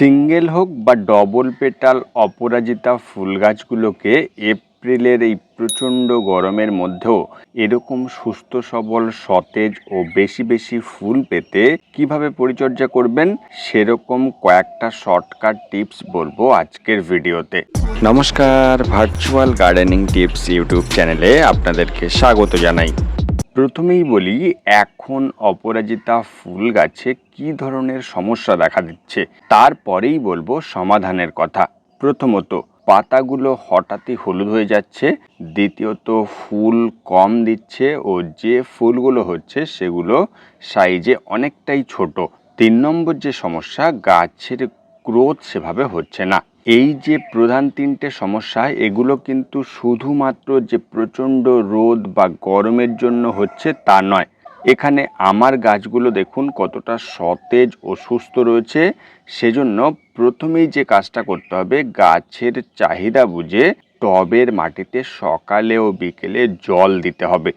Single হোক বা double petal অপরাজিতা ফুল গাছগুলোকে এপ্রিলের এই প্রচণ্ড গরমের মধ্যেও এরকম সুস্থ, সবল, সতেজ ও বেশি বেশি ফুল পেতে কীভাবে পরিচর্যা করবেন সেরকম কয়েকটা শর্টকাট টিপস বলব আজকের ভিডিওতে। নমস্কার ভার্চুয়াল গার্ডেনিং টিপস ইউটিউব চ্যানেলে আপনাদেরকে স্বাগত জানাই। প্রথমেই বলি, এখন অপরাজিতা ফুল গাছে কি ধরনের সমস্যা দেখা দিচ্ছে? তারপরেই বলব সমাধানের কথা। প্রথমত, পাতাগুলো হঠাৎই হলুদ হয়ে যাচ্ছে। দ্বিতীয়ত, ফুল কম দিচ্ছে ও যে ফুলগুলো হচ্ছে সেগুলো সাইজে অনেকটাই ছোট। তিন নম্বর যে সমস্যা, গাছের গ্রোথ সেভাবে হচ্ছে না। এই যে প্রধান তিনটে সমস্যা, এগুলো কিন্তু শুধুমাত্র যে প্রচণ্ড রোদ বা গরমের জন্য হচ্ছে তা নয়। এখানে আমার গাছগুলো দেখুন কতটা সতেজ ও সুস্থ রয়েছে। সেজন্য প্রথমেই যে কাজটা করতে হবে, গাছের চাহিদা বুঝে টবের মাটিতে সকালে ও বিকেলে জল দিতে হবে।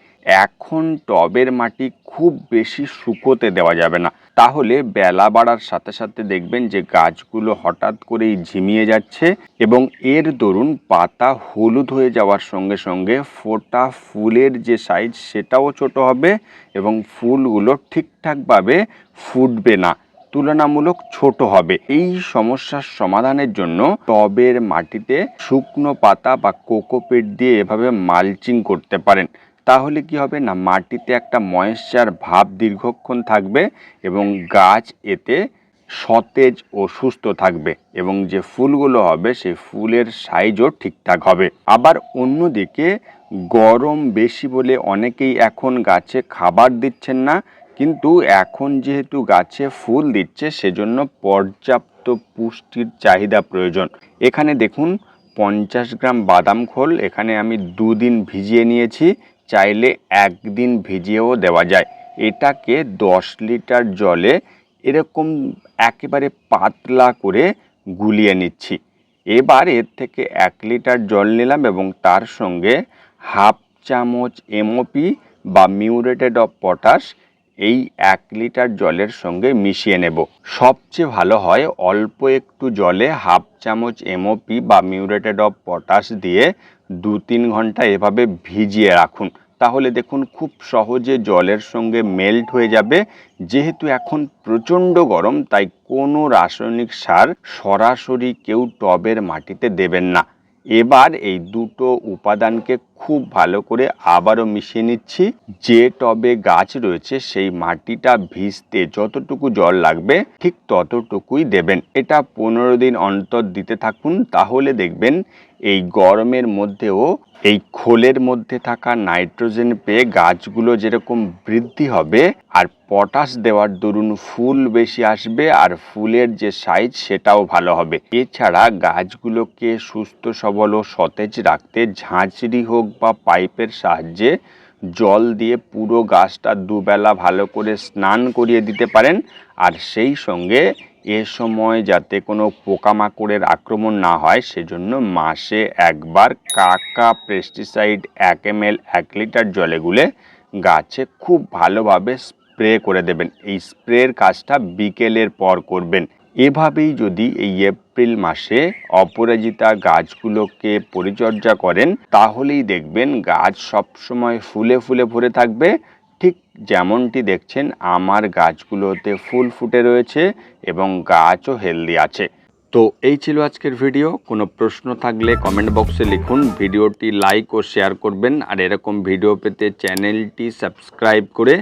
এখন টবের মাটি খুব বেশি শুকোতে দেওয়া যাবে না। তাহলে বেলা বাড়ার সাথে সাথে দেখবেন যে গাছগুলো হঠাৎ করেই ঝিমিয়ে যাচ্ছে এবং এর দরুন পাতা হলুদ হয়ে যাওয়ার সঙ্গে সঙ্গে ফোটা ফুলের যে সাইজ সেটাও ছোট হবে এবং ফুলগুলো ঠিকঠাকভাবে ফুটবে না, তুলনামূলক ছোট হবে। এই সমস্যার সমাধানের জন্য টবের মাটিতে শুকনো পাতা বা কোকোপিট দিয়ে এভাবে মালচিং করতে পারেন। তাহলে কি হবে না, মাটিতে একটা ময়েশ্চার ভাব দীর্ঘক্ষণ থাকবে এবং গাছ এতে সতেজ ও সুস্থ থাকবে এবং যে ফুলগুলো হবে সেই ফুলের সাইজও ঠিকঠাক হবে। আবার অন্যদিকে গরম বেশি বলে অনেকেই এখন গাছে খাবার দিচ্ছেন না, কিন্তু এখন যেহেতু গাছে ফুল দিচ্ছে সেজন্য পর্যাপ্ত পুষ্টির চাহিদা প্রয়োজন। এখানে দেখুন, পঞ্চাশ গ্রাম বাদাম খোল, এখানে আমি দুদিন ভিজিয়ে নিয়েছি। চাইলে একদিন ভিজিয়েও দেওয়া যায়। এটাকে দশ লিটার জলে এরকম একেবারে পাতলা করে গুলিয়ে নিচ্ছি। এবার এর থেকে এক লিটার জল নিলাম এবং তার সঙ্গে হাফ চামচ এমওপি বা মিউরেটেড অফ পটাশ এই এক লিটার জলের সঙ্গে মিশিয়ে নেব। সবচেয়ে ভালো হয় অল্প একটু জলে হাফ চামচ এমওপি বা মিউরেটেড অফ পটাশ দিয়ে দু তিন ঘণ্টা এভাবে ভিজিয়ে রাখুন। তাহলে দেখুন খুব সহজে জলের সঙ্গে মেল্ট হয়ে যাবে। যেহেতু এখন প্রচণ্ড গরম, তাই কোনো রাসায়নিক সার সরাসরি কেউ টবের মাটিতে দেবেন না। এবার এই দুটো উপাদানকে খুব ভালো করে আবারও মিশিয়ে নিচ্ছি। যে টবে গাছ রয়েছে, সেই মাটিটা ভিজতে যতটুকু জল লাগবে, ঠিক ততটুকুই দেবেন। এটা পনেরো দিন অন্তর দিতে থাকুন, তাহলে দেখবেন এই গরমের মধ্যেও, এই খোলের মধ্যে থাকা নাইট্রোজেন পেয়ে গাছগুলো যেরকম বৃদ্ধি হবে, আর পটাশ দেওয়ার দরুন ফুল বেশি আসবে, আর ফুলের যে সাইজ সেটাও ভালো হবে। এছাড়া গাছগুলোকে সুস্থ, সবল ও সতেজ রাখতে ঝাঁঝরি হোক বা পাইপের সাহায্যে জল দিয়ে পুরো গাছটা দুবেলা ভালো করে স্নান করিয়ে দিতে পারেন। আর সেই সঙ্গে এ সময় যাতে কোনো পোকামাকড়ের আক্রমণ না হয়, সেজন্য মাসে একবার কাকা পেস্টিসাইড এক এম এল এক লিটার জলে গুলে গাছে খুব ভালোভাবে স্প্রে করে দেবেন। এই স্প্রের কাজটা বিকেলের পর করবেন। এভাবেই যদি এই এপ্রিল মাসে অপরাজিতা গাছগুলোকে পরিচর্যা করেন, তাহলেই দেখবেন গাছ সবসময় ফুলে ফুলে ভরে থাকবে। ঠিক যেমনটি দেখছেন, আমার গাছগুলোতে ফুল ফুটে রয়েছে এবং গাছও হেলদি আছে। তো এই ছিল আজকের ভিডিও। কোনো প্রশ্ন থাকলে কমেন্ট বক্সে লিখুন। ভিডিওটি লাইক ও শেয়ার করবেন। আর এরকম ভিডিও পেতে চ্যানেলটি সাবস্ক্রাইব করে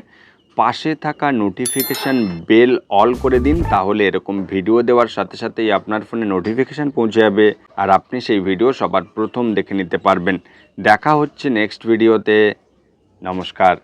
পাশে থাকা নোটিফিকেশান বেল অল করে দিন, তাহলে এরকম ভিডিও দেওয়ার সাথে সাথেই আপনার ফোনে নোটিফিকেশান পৌঁছে যাবে আর আপনি সেই ভিডিও সবার প্রথম দেখে নিতে পারবেন। দেখা হচ্ছে নেক্সট ভিডিওতে নমস্কার।